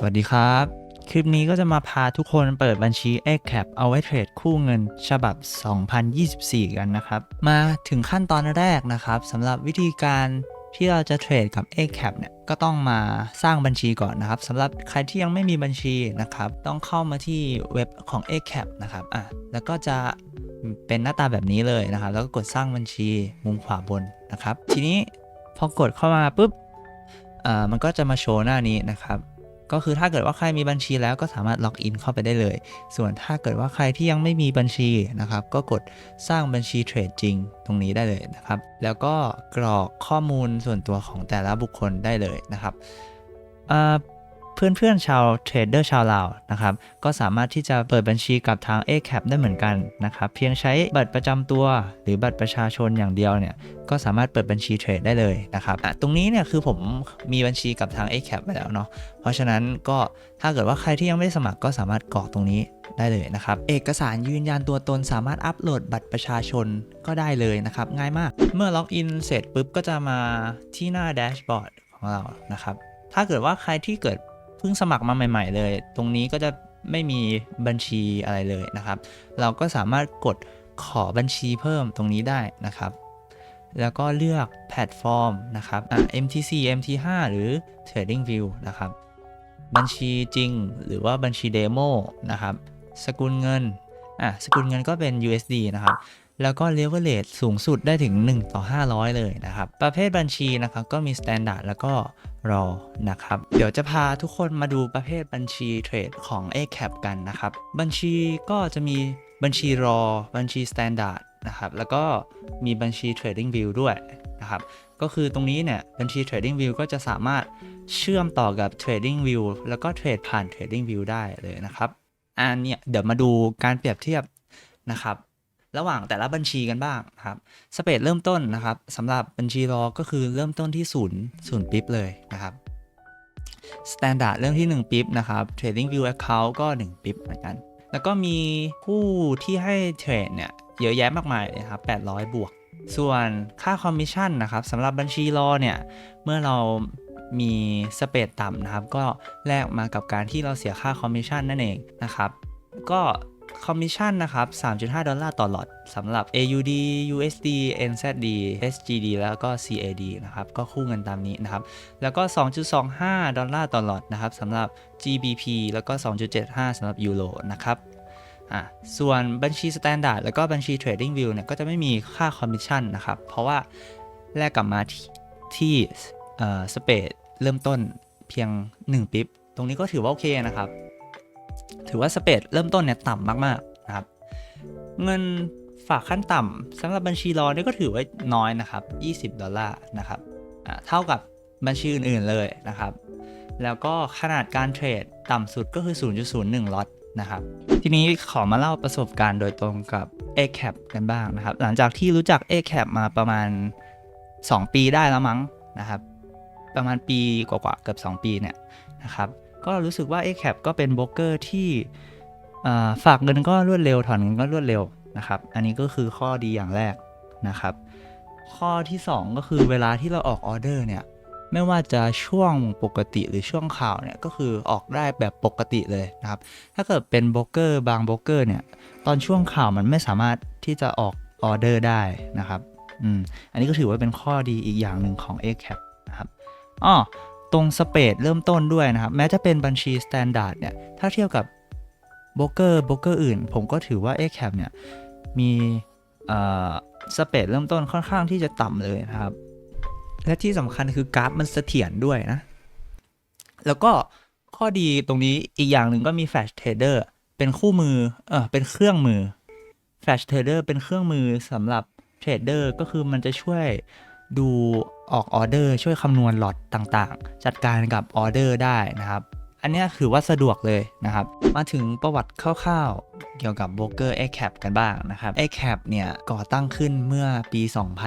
สวัสดีครับ คลิปนี้ก็จะมาพาทุกคนเปิดบัญชี x c a p เอาไว้เทรดคู่เงินฉบับ 2024 กันนะครับ มาถึงขั้นตอนแรกนะครับสำหรับวิธีการที่เราจะเทรดกับ x c a p เนี่ยก็ต้องมาสร้างบัญชีก่อนนะครับสำหรับใครที่ยังไม่มีบัญชีนะครับ ต้องเข้ามาที่เว็บของ x c a p นะครับอะแล้วก็จะเป็นหน้าตาแบบนี้เลยนะครับ แล้วก็กดสร้างบัญชีมุมขวาบนนะครับ ทีนี้พอกดเข้ามาปุ๊บอ่ามันก็จะมาโชว์หน้านี้นะครับ ก็คือถ้าเกิดว่าใครมีบัญชีแล้วก็สามารถล็อกอินเข้าไปได้เลย ส่วนถ้าเกิดว่าใครที่ยังไม่มีบัญชีนะครับ ก็กดสร้างบัญชีเทรดจริงตรงนี้ได้เลยนะครับ แล้วก็กรอกข้อมูลส่วนตัวของแต่ละบุคคลได้เลยนะครับอ่า เพื่อนๆชาวเทรดเดอร์ชาวลาวนะครับก็สามารถที่จะเปิดบัญชีกับทาง a c a p ได้เหมือนกันนะครับเพียงใช้บัตรประจำตัว หรือบัตรประชาชนอย่างเดียวเนี่ยก็สามารถเปิดบัญชีเทรดได้เลยนะครับตรงนี้เนี่ยคือผมมีบัญชีกับทาง a c a p ไปแล้วเนาะเพราะฉะนั้นก็ถ้าเกิดว่าใครที่ยังไม่ได้สมัครก็สามารถกรอกตรงนี้ได้เลยนะครับ เอกสารยืนยันตัวตนสามารถอัปโหลดบัตรประชาชนก็ได้เลยนะครับ ง่ายมาก เมื่อล็อกอินเสร็จปุ๊บก็จะมาที่หน้าแดชบอร์ดของเรานะครับ ถ้าเกิดว่าใครที่เกิด เพิ่งสมัครมาใหม่ ๆ เลย ตรงนี้ก็จะไม่มีบัญชีอะไรเลยนะครับ เราก็สามารถกดขอบัญชีเพิ่มตรงนี้ได้นะครับ แล้วก็เลือกแพลตฟอร์มนะครับอะ MTC MT5 หรือ TradingView นะครับ บัญชีจริงหรือว่าบัญชีเดโมนะครับ สกุลเงิน อะ สกุลเงินก็เป็น USD นะครับ แล้วก็ leverage สูงสุดได้ถึง 1 ต่อ 500 เลยนะครับ ประเภทบัญชีนะครับก็มี standard แล้วก็ raw นะครับ เดี๋ยวจะพาทุกคนมาดูประเภทบัญชีเทรดของ a c a p กันนะครับ บัญชีก็จะมีบัญชี raw บัญชี standard นะครับแล้วก็มีบัญชี trading view ด้วยนะครับก็คือตรงนี้เนี่ยบัญชี trading view ก็จะสามารถเชื่อมต่อกับ trading view แล้วก็เทรดผ่าน trading view ได้เลยนะครับ อันเนี้ยเดี๋ยวมาดูการเปรียบเทียบนะครับ ระหว่างแต่ละบัญชีกันบ้างครับสเปดเริ่มต้นนะครับสำหรับบัญชีรอก็คือเริ่มต้นที่ศูนย์ศูนย์ปิ๊บเลยนะครับ Standard เริ่มที่ 1ปิ๊บนะครับ Trading View Account ก็ 1ปิ๊บเหมือนกัน แล้วก็มีผู้ที่ให้เทรดเนี่ยเยอะแยะมากมายเลยครับ 800 บวก ส่วนค่าคอมมิชชั่นนะครับสำหรับบัญชีรอเนี่ย เมื่อเรามีสเปดต่ำนะครับ ก็แลกมากับการที่เราเสียค่าคอมมิชชั่นนั่นเองนะครับ ก็ คอมมิชชั่นนะครับ 3.5 ดอลลาร์ต่อล็อตสำหรับ AUD USD NZD SGD แล้วก็ CAD นะครับ ก็คู่เงินตามนี้นะครับ แล้วก็ 2.25 ดอลลาร์ต่อล็อตนะครับสำหรับ GBP แล้วก็ 2.75สำหรับยูโรนะครับอะส่วนบัญชี Standard แล้วก็บัญชี Trading View เนี่ยก็จะไม่มีค่าคอมมิชชั่นนะครับ เพราะว่าแลกกลับมาที่ที่สเปดเริ่มต้นเพียง 1 ปิ๊บ ตรงนี้ก็ถือว่าโอเคนะครับ ถือว่าสเปดเริ่มต้นเนี่ยต่ำมากๆนะครับ เงินฝากขั้นต่ำสำหรับบัญชีรอเนี่ยก็ถือว่าน้อยนะครับ 20 ดอลลาร์นะครับเท่ากับบัญชีอื่นๆเลยนะครับ แล้วก็ขนาดการเทรดต่ำสุดก็คือ 0.01ล็อตนะครับ ทีนี้ขอมาเล่าประสบการณ์โดยตรงกับ a c a p กันบ้างนะครับ หลังจากที่รู้จัก a c a p มาประมาณ 2 ปีได้แล้วมั้งนะครับ ประมาณปีกว่าๆเกือบ2 ปีเนี่ยนะครับ ก็รู้สึกว่า a c a p ก็เป็นโบรกเกอร์ที่ฝากเงินก็รวดเร็ว ถอนเงินก็รวดเร็วนะครับ อันนี้ก็คือข้อดีอย่างแรกนะครับ ข้อที่ 2 ก็คือเวลาที่เราออกออเดอร์เนี่ย ไม่ว่าจะช่วงปกติหรือช่วงข่าวเนี่ย ก็คือออกได้แบบปกติเลยนะครับ ถ้าเกิดเป็นโบรกเกอร์บางโบรกเกอร์เนี่ย ตอนช่วงข่าวมันไม่สามารถที่จะออกออเดอร์ได้นะครับ อืม อันนี้ก็ถือว่าเป็นข้อดีอีกอย่างหนึ่งของ a c a p นะครับ อ้อ ตรงสเปดเริ่มต้นด้วยนะครับ แม้จะเป็นบัญชี Standard เนี่ย ถ้าเทียบกับโบรกเกอร์โบรกเกอร์อื่น ผมก็ถือว่า a c a p เนี่ย มีสเปดเริ่มต้นค่อนข้างที่จะต่ำเลยนะครับ และที่สำคัญคือกราฟมันเสถียรด้วยนะ แล้วก็ข้อดีตรงนี้อีกอย่างหนึ่งก็มี Flash Trader เป็นคู่มือเออเป็นเครื่องมือ Flash Trader เป็นเครื่องมือสำหรับเทรดเดอร์ก็คือมันจะช่วย ดูออกออเดอร์ช่วยคำนวณหลอดต่างๆ จัดการกับออเดอร์ได้นะครับ อันนี้ยถือว่าสะดวกเลยนะครับ มาถึงประวัติคร่าวๆ เกี่ยวกับโบรกเกอร์ a c a p กันบ้างนะครับ a c a p เนี่ยก่อตั้งขึ้นเมื่อปี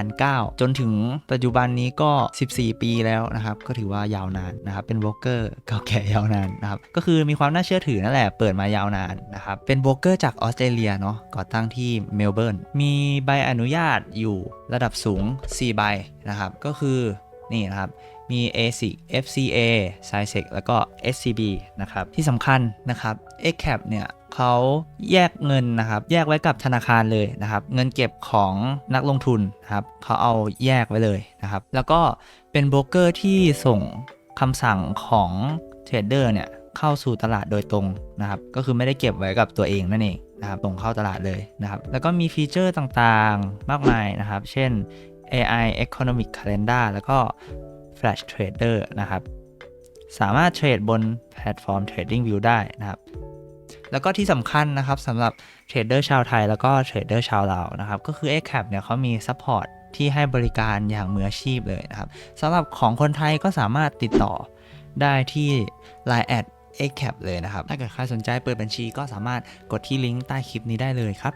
2009 จนถึงปัจจุบันนี้ก็ 14 ปีแล้วนะครับ ก็ถือว่ายาวนานนะครับ เป็นโบรกเกอร์เก่าแก่ยาวนานนะครับ ก็คือมีความน่าเชื่อถือนั่นแหละ เปิดมายาวนานนะครับ เป็นโบรกเกอร์จากออสเตรเลียเนาะ ก่อตั้งที่เมลเบิร์น มีใบอนุญาตอยู่ระดับสูง 4 ใบนะครับ ก็คือ นี่นะครับ มี ASIC FCA s i s e c แล้วก็ SCB นะครับ ที่สำคัญนะครับ XCAP เนี่ยเขาแยกเงินนะครับ แยกไว้กับธนาคารเลยนะครับ เงินเก็บของนักลงทุนนะครับเขาเอาแยกไว้เลยนะครับ แล้วก็เป็นโบรกเกอร์ที่ส่งคำสั่งของเทรดเดอร์เนี่ยเข้าสู่ตลาดโดยตรงนะครับ ก็คือไม่ได้เก็บไว้กับตัวเองนั่นเองนะครับส่งเข้าตลาดเลยนะครับ แล้วก็มีฟีเจอร์ต่างๆ มากมายนะครับ เช่น AI Economic Calendar แล้วก็ Flash Trader นะครับ สามารถเทรดบนแพลตฟอร์ม TradingView ได้นะครับ แล้วก็ที่สำคัญนะครับสำหรับเทรดเดอร์ชาวไทย แล้วก็เทรดเดอร์ชาวลาวนะครับ ก็คือ XCAP เนี่ยเขามีซัพพอร์ตที่ให้บริการอย่างมืออาชีพเลยนะครับสำหรับของคนไทยก็สามารถติดต่อได้ที่ Line แอด XCAP เลยนะครับ ถ้าเกิดใครสนใจเปิดบัญชีก็สามารถกดที่ลิงก์ใต้คลิปนี้ได้เลยครับ